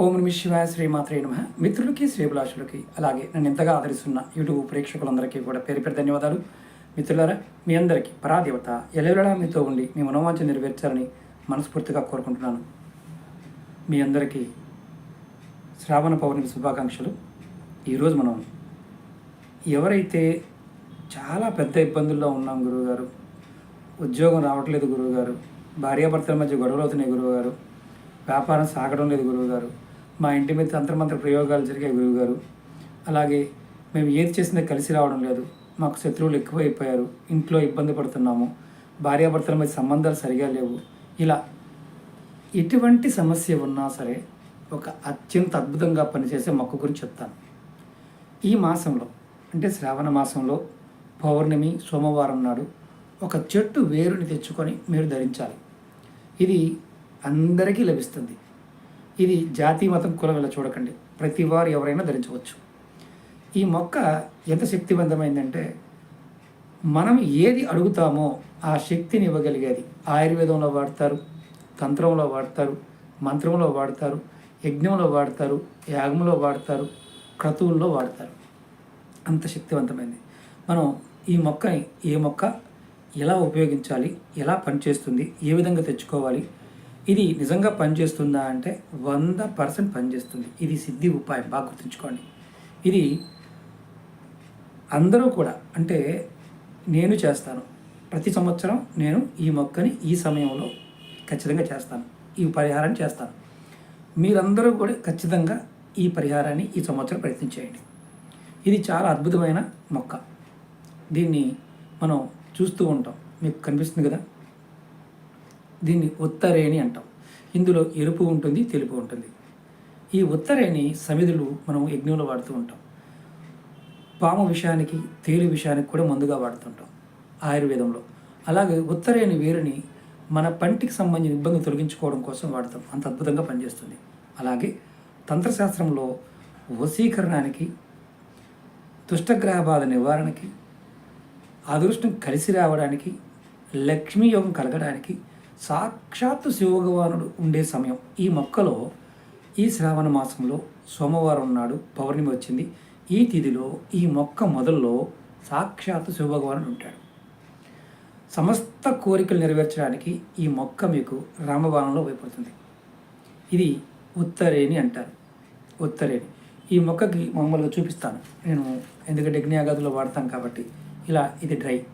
ఓం నమ శివాయ శ్రీమాత్రే నమ. మిత్రులకి శ్రీభిలాషులకి అలాగే నన్ను ఎంతగా ఆదరిస్తున్న యూట్యూబ్ ప్రేక్షకులందరికీ కూడా పేరు పేరు ధన్యవాదాలు. మిత్రులారా మీ అందరికీ పరాదేవత ఎలవెలడా మీతో ఉండి మీ మనోవాంఛ నెరవేర్చాలని మనస్ఫూర్తిగా కోరుకుంటున్నాను. మీ అందరికీ శ్రావణ పౌర్ణమి శుభాకాంక్షలు. ఈరోజు మనం ఎవరైతే చాలా పెద్ద ఇబ్బందుల్లో ఉన్నాం గురువుగారు ఉద్యోగం రావట్లేదు గురువుగారు భార్యాభర్తల మధ్య గొడవలు అవుతున్నాయి గురువుగారు వ్యాపారం సాగడం లేదు గురువుగారు మా ఇంటి మీద తంత్రమంత్ర ప్రయోగాలు జరిగాయి గురువుగారు అలాగే మేము ఏది చేసినా కలిసి రావడం లేదు. మాకు శత్రువులు ఎక్కువైపోయారు. ఇంట్లో ఇబ్బంది పడుతున్నాము. భార్యాభర్తల మధ్య సంబంధాలు సరిగా లేవు. ఇలా ఎటువంటి సమస్య ఉన్నా సరే ఒక అత్యంత అద్భుతంగా పనిచేసే మొక్క గురించి చెప్తాను. ఈ మాసంలో అంటే శ్రావణ మాసంలో పౌర్ణమి సోమవారం నాడు ఒక చెట్టు వేరుని తెచ్చుకొని మీరు ధరించాలి. ఇది అందరికీ లభిస్తుంది. ఇది జాతి మతం కులం ఇలా చూడకండి. ప్రతి వారు ఎవరైనా ధరించవచ్చు. ఈ మొక్క ఎంత శక్తివంతమైందంటే మనం ఏది అడుగుతామో ఆ శక్తిని ఇవ్వగలిగేది. ఆయుర్వేదంలో వాడతారు తంత్రంలో వాడతారు మంత్రంలో వాడతారు యజ్ఞంలో వాడతారు యాగంలో వాడతారు క్రతువుల్లో వాడతారు. అంత శక్తివంతమైంది. మనం ఈ మొక్కని ఏ మొక్క ఎలా ఉపయోగించాలి ఎలా పనిచేస్తుంది ఏ విధంగా తెచ్చుకోవాలి ఇది నిజంగా పనిచేస్తుందా అంటే వంద పర్సెంట్ పనిచేస్తుంది. ఇది సిద్ధి ఉపాయం. బాగా గుర్తుంచుకోండి. ఇది అందరూ కూడా అంటే నేను చేస్తాను. ప్రతి సంవత్సరం నేను ఈ మొక్కని ఈ సమయంలో ఖచ్చితంగా చేస్తాను. ఈ పరిహారాన్ని చేస్తాను. మీరందరూ కూడా ఖచ్చితంగా ఈ పరిహారాన్ని ఈ సంవత్సరం ప్రయత్నించేయండి ఇది చాలా అద్భుతమైన మొక్క. దీన్ని మనం చూస్తూ ఉంటాం. మీకు కనిపిస్తుంది కదా? దీన్ని ఉత్తరేణి అంటాం. ఇందులో ఎరుపు ఉంటుంది తెలుపు ఉంటుంది. ఈ ఉత్తరేణి సమిధులు మనం యజ్ఞంలో వాడుతూ ఉంటాం. పాము విషయానికి తేలు విషయానికి కూడా మందుగా వాడుతుంటాం ఆయుర్వేదంలో. అలాగే ఉత్తరేణి వేరుని మన పంటికి సంబంధించిన ఇబ్బంది తొలగించుకోవడం కోసం వాడతాం. అంత అద్భుతంగా పనిచేస్తుంది. అలాగే తంత్రశాస్త్రంలో వశీకరణానికి దుష్టగ్రహ బాధ నివారణకి అదృష్టం కలిసి రావడానికి లక్ష్మీ యోగం కలగడానికి సాక్షాత్తు శివభగవానుడు ఉండే సమయం. ఈ మొక్కలో ఈ శ్రావణ మాసంలో సోమవారం నాడు పౌర్ణమి వచ్చింది. ఈ తిథిలో ఈ మొక్క మొదల్లో సాక్షాత్తు శివభగవానుడు ఉంటాడు. సమస్త కోరికలు నెరవేర్చడానికి ఈ మొక్క మీకు రామబాణంలో ఉపయోగపడుతుంది ఇది ఉత్తరేణి అంటారు. ఉత్తరేణి. ఈ మొక్కకి మమ్మల్ని చూపిస్తాను. నేను ఎందుకంటే అగ్నియాగాదులో వాడతాను కాబట్టి ఇలా ఇది డ్రై.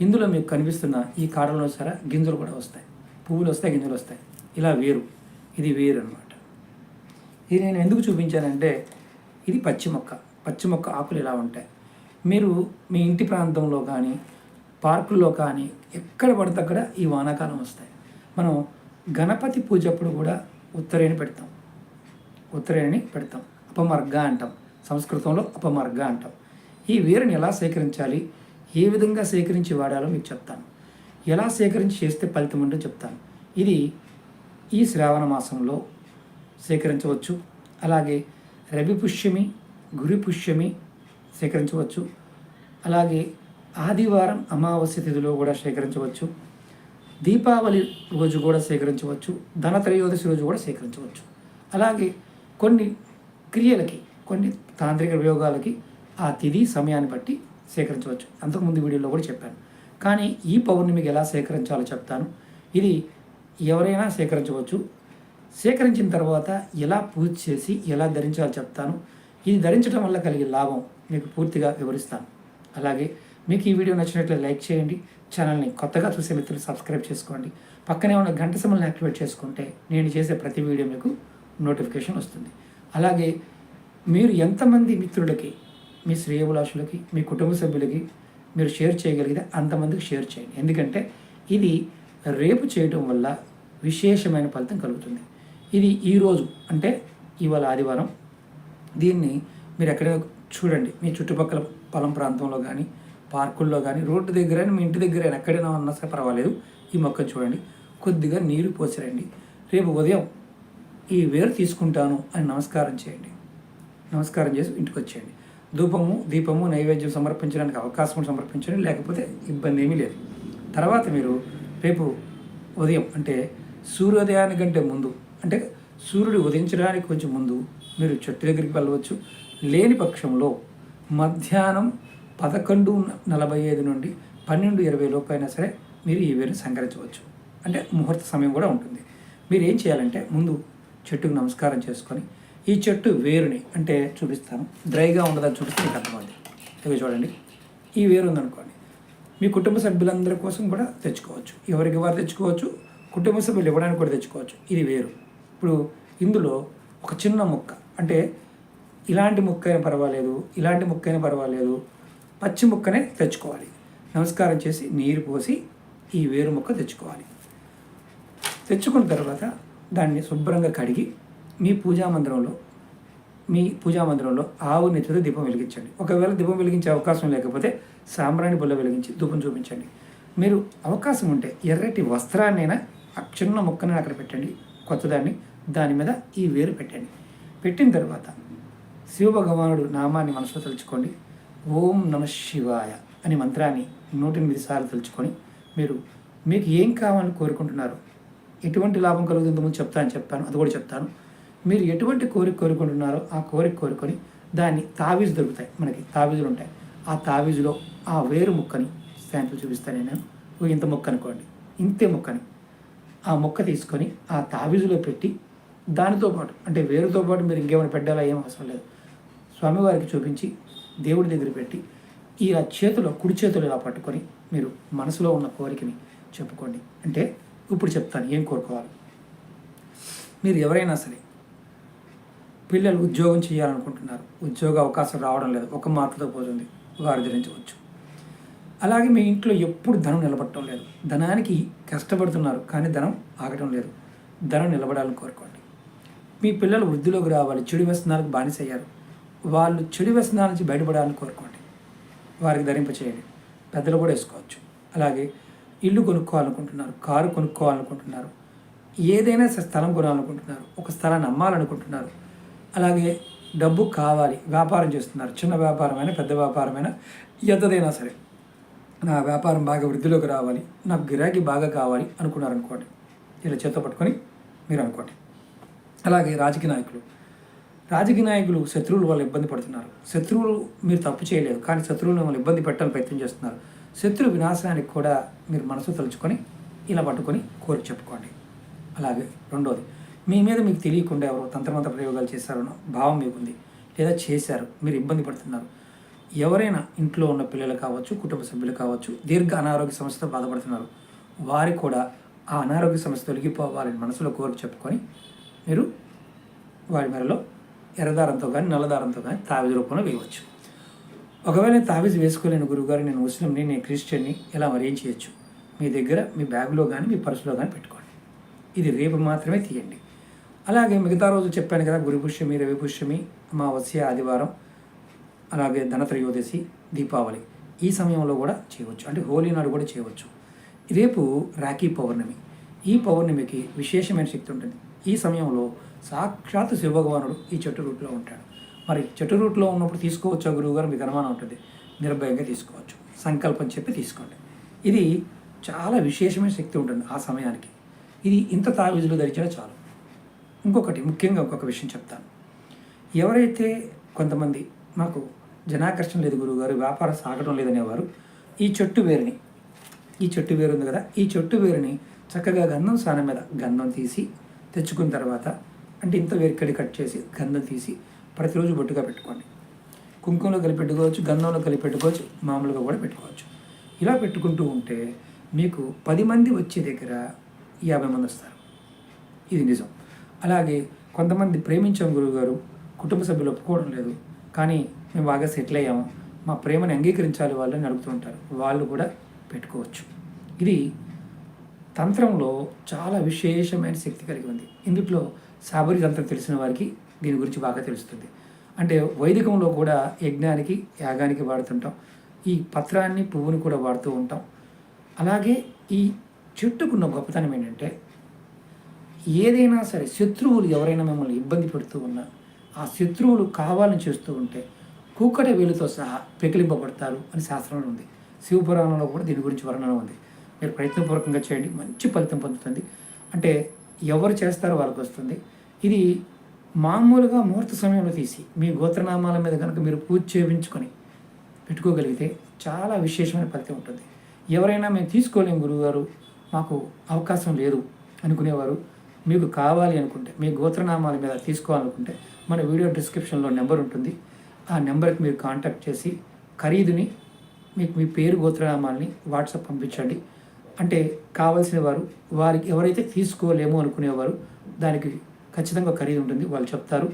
ఇందులో మీకు కనిపిస్తున్న ఈ కాడలో సరే గింజలు కూడా వస్తాయి. పువ్వులు వస్తాయి గింజలు వస్తాయి ఇలా వేరు. ఇది వేరు అనమాట ఇది నేను ఎందుకు చూపించానంటే ఇది పచ్చి మొక్క. పచ్చి మొక్క ఆకులు ఇలా ఉంటాయి. మీరు మీ ఇంటి ప్రాంతంలో కానీ పార్కుల్లో కానీ ఎక్కడ పడితే అక్కడ ఈ వానాకాలం వస్తాయి. మనం గణపతి పూజ అప్పుడు కూడా ఉత్తరేణి పెడతాం. ఉత్తరేణి పెడతాం. అపమర్గ అంటాం. సంస్కృతంలో అపమర్గ అంటాం. ఈ వేరుని ఎలా సేకరించాలి? ఏ విధంగా సేకరించి వాడాలో మీకు చెప్తాను. ఎలా సేకరించి చేస్తే ఫలితం ఉంటుందో చెప్తాను. ఇది ఈ శ్రావణ మాసంలో సేకరించవచ్చు. అలాగే రవి పుష్యమి గురి పుష్యమి సేకరించవచ్చు. అలాగే ఆదివారం అమావాస్య తిథిలో కూడా సేకరించవచ్చు. దీపావళి రోజు కూడా సేకరించవచ్చు. ధనత్రయోదశి రోజు కూడా సేకరించవచ్చు. అలాగే కొన్ని క్రియలకి కొన్ని తాంత్రిక ప్రయోగాలకి ఆ తిథి సమయాన్ని బట్టి సేకరించవచ్చు. అంతకుముందు వీడియోలో కూడా చెప్పాను. కానీ ఈ పౌర్ణమికి ఎలా సేకరించాలో చెప్తాను. ఇది ఎవరైనా సేకరించవచ్చు. సేకరించిన తర్వాత ఎలా పూజ చేసి ఎలా ధరించాలో చెప్తాను. ఇది ధరించడం వల్ల కలిగే లాభం మీకు పూర్తిగా వివరిస్తాను. అలాగే మీకు ఈ వీడియో నచ్చినట్లయితే లైక్ చేయండి. ఛానల్ని కొత్తగా చూసే మిత్రులు సబ్స్క్రైబ్ చేసుకోండి. పక్కనే ఉన్న గంట సమల్ని యాక్టివేట్ చేసుకుంటే నేను చేసే ప్రతి వీడియో మీకు నోటిఫికేషన్ వస్తుంది. అలాగే మీరు ఎంతమంది మిత్రులకి మీ శ్రేయభిలాషులకి మీ కుటుంబ సభ్యులకి మీరు షేర్ చేయగలిగితే అంతమందికి షేర్ చేయండి. ఎందుకంటే ఇది రేపు చేయటం వల్ల విశేషమైన ఫలితం కలుగుతుంది. ఇది ఈరోజు అంటే ఇవాళ ఆదివారం. దీన్ని మీరు ఎక్కడైనా చూడండి. మీ చుట్టుపక్కల పొలం ప్రాంతంలో కానీ పార్కుల్లో కానీ రోడ్డు దగ్గర మీ ఇంటి దగ్గర ఎక్కడైనా ఉన్నా సరే పర్వాలేదు. ఈ మొక్కను చూడండి. కొద్దిగా నీరు పోసిరండి. రేపు ఉదయం ఈ వేరు తీసుకుంటాను అని నమస్కారం చేయండి. నమస్కారం చేసి ఇంటికి వచ్చేయండి. ధూపము దీపము నైవేద్యం సమర్పించడానికి అవకాశం సమర్పించండి లేకపోతే ఇబ్బంది ఏమీ లేదు. తర్వాత మీరు రేపు ఉదయం అంటే సూర్యోదయానికంటే ముందు అంటే సూర్యుడు ఉదయించడానికి కొంచెం ముందు మీరు చెట్టు దగ్గరికి వెళ్ళవచ్చు. లేని పక్షంలో మధ్యాహ్నం పదకొండు నలభై ఐదు నుండి పన్నెండు ఇరవై లోపు అయినా సరే మీరు ఈ వేరు సంకరించవచ్చు. అంటే ముహూర్త సమయం కూడా ఉంటుంది. మీరు ఏం చేయాలంటే ముందు చెట్టుకు నమస్కారం చేసుకొని ఈ చెట్టు వేరుని అంటే చూపిస్తాను. డ్రైగా ఉండదని చూపిస్తే మీకు అర్థమవుతుంది ఇవి చూడండి. ఈ వేరు ఉందనుకోండి. మీ కుటుంబ సభ్యులందరి కోసం కూడా తెచ్చుకోవచ్చు. ఎవరికి వారు తెచ్చుకోవచ్చు? కుటుంబ సభ్యులు ఇవ్వడానికి కూడా తెచ్చుకోవచ్చు. ఇది వేరు. ఇప్పుడు ఇందులో ఒక చిన్న ముక్క అంటే ఇలాంటి ముక్క అయినా పర్వాలేదు ఇలాంటి ముక్క అయినా పర్వాలేదు పచ్చి ముక్కనే తెచ్చుకోవాలి. నమస్కారం చేసి నీరు పోసి ఈ వేరు ముక్క తెచ్చుకోవాలి. తెచ్చుకున్న తర్వాత దాన్ని శుభ్రంగా కడిగి మీ పూజా మందిరంలో మీ పూజా మందిరంలో ఆవు నెత్తితో దీపం వెలిగించండి. ఒకవేళ దీపం వెలిగించే అవకాశం లేకపోతే సాంబ్రాణి బుల్ల వెలిగించి ధూపం చూపించండి. మీరు అవకాశం ఉంటే ఎర్రటి వస్త్రాన్నైనా ఆ చిన్న ముక్కని అక్కడ పెట్టండి. కొత్తదాన్ని దాని మీద ఈ వేరు పెట్టండి. పెట్టిన తర్వాత శివభగవానుడు నామాన్ని మనసులో తలుచుకోండి. ఓం నమ శివాయ అనే మంత్రాన్ని నూట ఎనిమిది సార్లు తలుచుకొని మీరు మీకు ఏం కావాలని కోరుకుంటున్నారు ఎటువంటి లాభం కలుగుతుందో ముందు చెప్తాను. చెప్పాను అది కూడా చెప్తాను. మీరు ఎటువంటి కోరిక కోరుకుంటున్నారో ఆ కోరిక కోరుకొని దాన్ని తావీజు దొరుకుతాయి. మనకి తావీజులు ఉంటాయి. ఆ తావీజులో ఆ వేరు ముక్కని శాంపుల్ చూపిస్తాను నేను. ఓ ఇంత ముక్క అనుకోండి. ఇంతే ముక్కని. ఆ మొక్క తీసుకొని ఆ తావీజులో పెట్టి దానితో పాటు అంటే వేరుతో పాటు మీరు ఇంకేమైనా పెట్టాలా ఏం అవసరం లేదు. స్వామివారికి చూపించి దేవుడి దగ్గర పెట్టి ఈ ఆ చేతిలో కుడి చేతులు ఇలా పట్టుకొని మీరు మనసులో ఉన్న కోరికని చెప్పుకోండి. అంటే ఇప్పుడు చెప్తాను ఏం కోరుకోవాలి. మీరు ఎవరైనా సరే పిల్లలు ఉద్యోగం చేయాలనుకుంటున్నారు. ఉద్యోగ అవకాశం రావడం లేదు. ఒక మార్కుతో పోతుంది. వారు ధరించవచ్చు. అలాగే మీ ఇంట్లో ఎప్పుడు ధనం నిలబడటం లేదు. ధనానికి కష్టపడుతున్నారు కానీ ధనం ఆగటం లేదు. ధనం నిలబడాలని కోరుకోండి. మీ పిల్లలు వృద్ధిలోకి రావాలి. చెడు వ్యసనాలకు బానిసయ్యారు. వాళ్ళు చెడు వ్యసనాల నుంచి బయటపడాలని కోరుకోండి. వారికి ధరింప చేయండి పెద్దలు కూడా వేసుకోవచ్చు. అలాగే ఇల్లు కొనుక్కోవాలనుకుంటున్నారు. కారు కొనుక్కోవాలనుకుంటున్నారు. ఏదైనా స్థలం కొనాలనుకుంటున్నారు. ఒక స్థలాన్ని అమ్మాలనుకుంటున్నారు. అలాగే డబ్బు కావాలి వ్యాపారం చేస్తున్నారు. చిన్న వ్యాపారమైనా పెద్ద వ్యాపారమైనా ఎంతదైనా సరే నా వ్యాపారం బాగా వృద్ధిలోకి రావాలి నాకు గిరాకీ బాగా కావాలి అనుకున్నారు అనుకోండి. ఇలా చేత పట్టుకొని మీరు అనుకోండి. అలాగే రాజకీయ నాయకులు. రాజకీయ నాయకులు శత్రువుల వాళ్ళు ఇబ్బంది పడుతున్నారు. శత్రువులు మీరు తప్పు చేయలేదు కానీ శత్రువులు మిమ్మల్ని ఇబ్బంది పెట్టాలని ప్రయత్నం చేస్తున్నారు. శత్రు వినాశనానికి కూడా మీరు మనసు తలుచుకొని ఇలా పట్టుకొని కోరిక చెప్పుకోండి. అలాగే రెండోది మీ మీద మీకు తెలియకుండా ఎవరో తంత్రమంత్ర ప్రయోగాలు చేశారనో భావం మీకుంది లేదా చేశారు మీరు ఇబ్బంది పడుతున్నారు. ఎవరైనా ఇంట్లో ఉన్న పిల్లలు కావచ్చు కుటుంబ సభ్యులు కావచ్చు దీర్ఘ అనారోగ్య సమస్యతో బాధపడుతున్నారు. వారి కూడా ఆ అనారోగ్య సమస్య తొలగిపోవాలని మనసులో కోరిక చెప్పుకొని మీరు వాడి మేరలో ఎర్రదారంతో కానీ నల్లదారంతో కానీ తావిజ రూపంలో వేయవచ్చు. ఒకవేళ నేను తావిజ్ వేసుకోలేని గురువుగారు నేను ముస్లింని నేను క్రిస్టియన్ని ఇలా మరి ఏం చేయొచ్చు? మీ దగ్గర మీ బ్యాగ్లో కానీ మీ పర్సులో కానీ పెట్టుకోండి. ఇది రేపు మాత్రమే తీయండి. అలాగే మిగతా రోజు చెప్పాను కదా గురుపుష్యమి రవిపుష్యమి అమావాస్య ఆదివారం అలాగే ధనత్రయోదశి దీపావళి ఈ సమయంలో కూడా చేయవచ్చు. అంటే హోలీ నాడు కూడా చేయవచ్చు. రేపు రాఖీ పౌర్ణమి. ఈ పౌర్ణమికి విశేషమైన శక్తి ఉంటుంది. ఈ సమయంలో సాక్షాత్ శివభగవానుడు ఈ చెట్టు రూట్లో ఉంటాడు. మరి చెట్టు రూట్లో ఉన్నప్పుడు తీసుకోవచ్చు గురువుగారు? మీకు అనుమానం ఉంటుంది. నిర్భయంగా తీసుకోవచ్చు. సంకల్పం చెప్పి తీసుకోండి. ఇది చాలా విశేషమైన శక్తి ఉంటుంది ఆ సమయానికి. ఇది ఇంత తావిజులు ధరించడం చాలు. ఇంకొకటి ముఖ్యంగా ఇంకొక విషయం చెప్తాను. ఎవరైతే కొంతమంది మాకు జనాకర్షణ లేదు గురువుగారు వ్యాపారం సాగడం లేదనేవారు ఈ చెట్టు వేరుని ఈ చెట్టు వేరు ఉంది కదా ఈ చెట్టు వేరుని చక్కగా గంధం స్నానం మీద గంధం తీసి తెచ్చుకున్న తర్వాత అంటే ఇంత వేరుకడి కట్ చేసి గంధం తీసి ప్రతిరోజు బొట్టుగా పెట్టుకోండి. కుంకుమలో కలిపి పెట్టుకోవచ్చు గంధంలో కలిపి పెట్టుకోవచ్చు మామూలుగా కూడా పెట్టుకోవచ్చు. ఇలా పెట్టుకుంటూ ఉంటే మీకు పది మంది వచ్చే దగ్గర యాభై మంది వస్తారు. ఇది నిజం. అలాగే కొంతమంది ప్రేమించాం గురువుగారు కుటుంబ సభ్యులు ఒప్పుకోవడం లేదు. కానీ మేము బాగా సెటిల్ అయ్యాము. మా ప్రేమని అంగీకరించాలి వాళ్ళని అడుగుతూ ఉంటారు. వాళ్ళు కూడా పెట్టుకోవచ్చు. ఇది తంత్రంలో చాలా విశేషమైన శక్తి కలిగి ఉంది. ఇందులో సాబరి తంత్రం తెలిసిన వారికి దీని గురించి బాగా తెలుస్తుంది. అంటే వైదికంలో కూడా యజ్ఞానికి యాగానికి వాడుతుంటాం. ఈ పత్రాన్ని పువ్వుని కూడా వాడుతూ ఉంటాం. అలాగే ఈ చెట్టుకున్న గొప్పతనం ఏంటంటే ఏదైనా సరే శత్రువులు ఎవరైనా మిమ్మల్ని ఇబ్బంది పెడుతూ ఉన్నా ఆ శత్రువులు కావాలని చేస్తూ ఉంటే కూకట వీలుతో సహా పెకిలింపబడతారు అని శాస్త్రంలో ఉంది. శివపురాణంలో కూడా దీని గురించి వర్ణన ఉంది. మీరు ప్రయత్నపూర్వకంగా చేయండి. మంచి ఫలితం పొందుతుంది. అంటే ఎవరు చేస్తారో వాళ్ళకి వస్తుంది. ఇది మామూలుగా ముహూర్త సమయంలో తీసి మీ గోత్రనామాల మీద కనుక మీరు పూజ చేయించుకొని పెట్టుకోగలిగితే చాలా విశేషమైన ఫలితం ఉంటుంది. ఎవరైనా మేము తీసుకోలేము గురువుగారు మాకు అవకాశం లేదు అనుకునేవారు. మీకు కావాలి అనుకుంటే మీ గోత్రనామాల మీద తీసుకోవాలనుకుంటే మన వీడియో డిస్క్రిప్షన్లో నెంబర్ ఉంటుంది. ఆ నెంబర్కి మీరు కాంటాక్ట్ చేసి ఖరీదుని మీకు మీ పేరు గోత్రనామాల్ని వాట్సాప్ పంపించండి. అంటే కావాల్సిన వారు వారికి ఎవరైతే తీసుకోలేమో అనుకునేవారు దానికి ఖచ్చితంగా ఖరీదు ఉంటుంది వాళ్ళు చెప్తారు.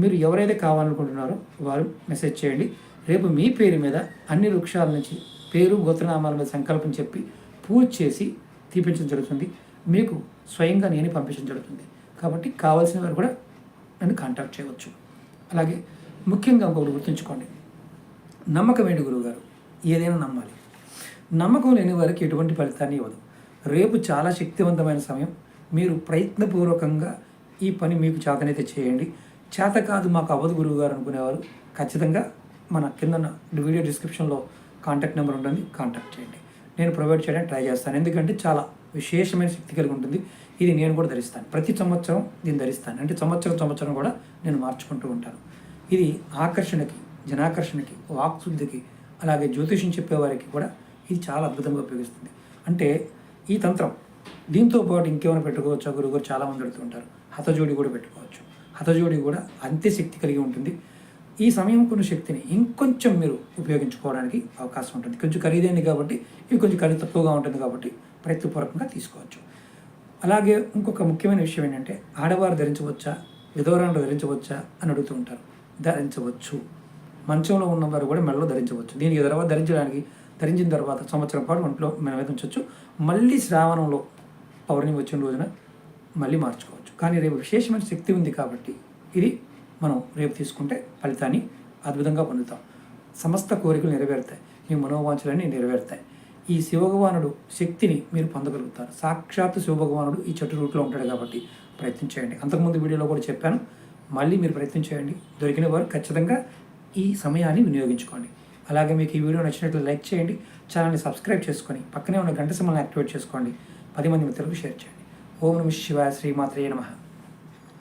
మీరు ఎవరైతే కావాలనుకుంటున్నారో వారు మెసేజ్ చేయండి. రేపు మీ పేరు మీద అన్ని వృక్షాల నుంచి పేరు గోత్రనామాల మీద సంకల్పం చెప్పి పూజ చేసి తీపించడం జరుగుతుంది. మీకు స్వయంగా నేనే పంపించడం జరుగుతుంది. కాబట్టి కావాల్సిన వారు కూడా నన్ను కాంటాక్ట్ చేయవచ్చు. అలాగే ముఖ్యంగా ఇంకొకటి గుర్తుంచుకోండి. నమ్మకమేంటి గురువు గురువుగారు? ఏదైనా నమ్మాలి. నమ్మకం లేని వారికి ఎటువంటి ఫలితాన్ని ఇవ్వదు. రేపు చాలా శక్తివంతమైన సమయం. మీరు ప్రయత్నపూర్వకంగా ఈ పని మీకు చేతనైతే చేయండి. చేత కాదు మాకు అవ్వదు గురువు గారు అనుకునేవారు. ఖచ్చితంగా మన కింద వీడియో డిస్క్రిప్షన్లో కాంటాక్ట్ నెంబర్ ఉంటుంది కాంటాక్ట్ చేయండి. నేను ప్రొవైడ్ చేయడానికి ట్రై చేస్తాను. ఎందుకంటే చాలా విశేషమైన శక్తి కలిగి ఉంటుంది. ఇది నేను కూడా ధరిస్తాను. ప్రతి సంవత్సరం దీన్ని ధరిస్తాను. అంటే సంవత్సరం సంవత్సరం కూడా నేను మార్చుకుంటూ ఉంటాను. ఇది ఆకర్షణకి జనాకర్షణకి వాక్శుద్ధికి అలాగే జ్యోతిషం చెప్పేవారికి కూడా ఇది చాలా అద్భుతంగా ఉపయోగిస్తుంది. అంటే ఈ తంత్రం దీంతో పాటు ఇంకేమైనా పెట్టుకోవచ్చా? గురుగారు చాలామంది అడుగుతూ ఉంటారు. హతజోడి కూడా పెట్టుకోవచ్చు. హతజోడి కూడా అంతే శక్తి కలిగి ఉంటుంది. ఈ సమయం కొన్ని శక్తిని ఇంకొంచెం మీరు ఉపయోగించుకోవడానికి అవకాశం ఉంటుంది. కొంచెం ఖరీదైంది కాబట్టి ఇవి కొంచెం ఖరీదు తక్కువగా ఉంటుంది కాబట్టి ప్రయత్నపూర్వకంగా తీసుకోవచ్చు. అలాగే ఇంకొక ముఖ్యమైన విషయం ఏంటంటే ఆడవారు ధరించవచ్చా? విధవరాలు ధరించవచ్చా? అని అడుగుతూ ఉంటారు. ధరించవచ్చు. మంచంలో ఉన్నవారు కూడా మెడలో ధరించవచ్చు. దీనికి తర్వాత ధరించడానికి ధరించిన తర్వాత సంవత్సరం పాటు ఒంట్లో మనం ఉంచవచ్చు. మళ్ళీ శ్రావణంలో పౌర్ణమి వచ్చిన రోజున మళ్ళీ మార్చుకోవచ్చు. కానీ రేపు విశేషమైన శక్తి ఉంది కాబట్టి ఇది మనం రేపు తీసుకుంటే ఫలితాన్ని అద్భుతంగా పొందుతాం. సమస్త కోరికలు నెరవేరుతాయి. మీ మనోవాంఛలన్నీ నెరవేరుతాయి. ఈ శివభగవానుడు శక్తిని మీరు పొందగలుగుతారు. సాక్షాత్ శివభగవానుడు ఈ చెట్టు రూట్లో ఉంటాడు కాబట్టి ప్రయత్నం చేయండి. అంతకుముందు వీడియోలో కూడా చెప్పాను. మళ్ళీ మీరు ప్రయత్నం చేయండి. దొరికిన వారు ఖచ్చితంగా ఈ సమయాన్ని వినియోగించుకోండి. అలాగే మీకు ఈ వీడియో నచ్చినట్లు లైక్ చేయండి. ఛానల్ని సబ్స్క్రైబ్ చేసుకొని పక్కనే ఉన్న గంట సమయాన్ని యాక్టివేట్ చేసుకోండి. పది మంది మిత్రులకు షేర్ చేయండి. ఓం నమ శివాయ శ్రీమాత్రే నమః.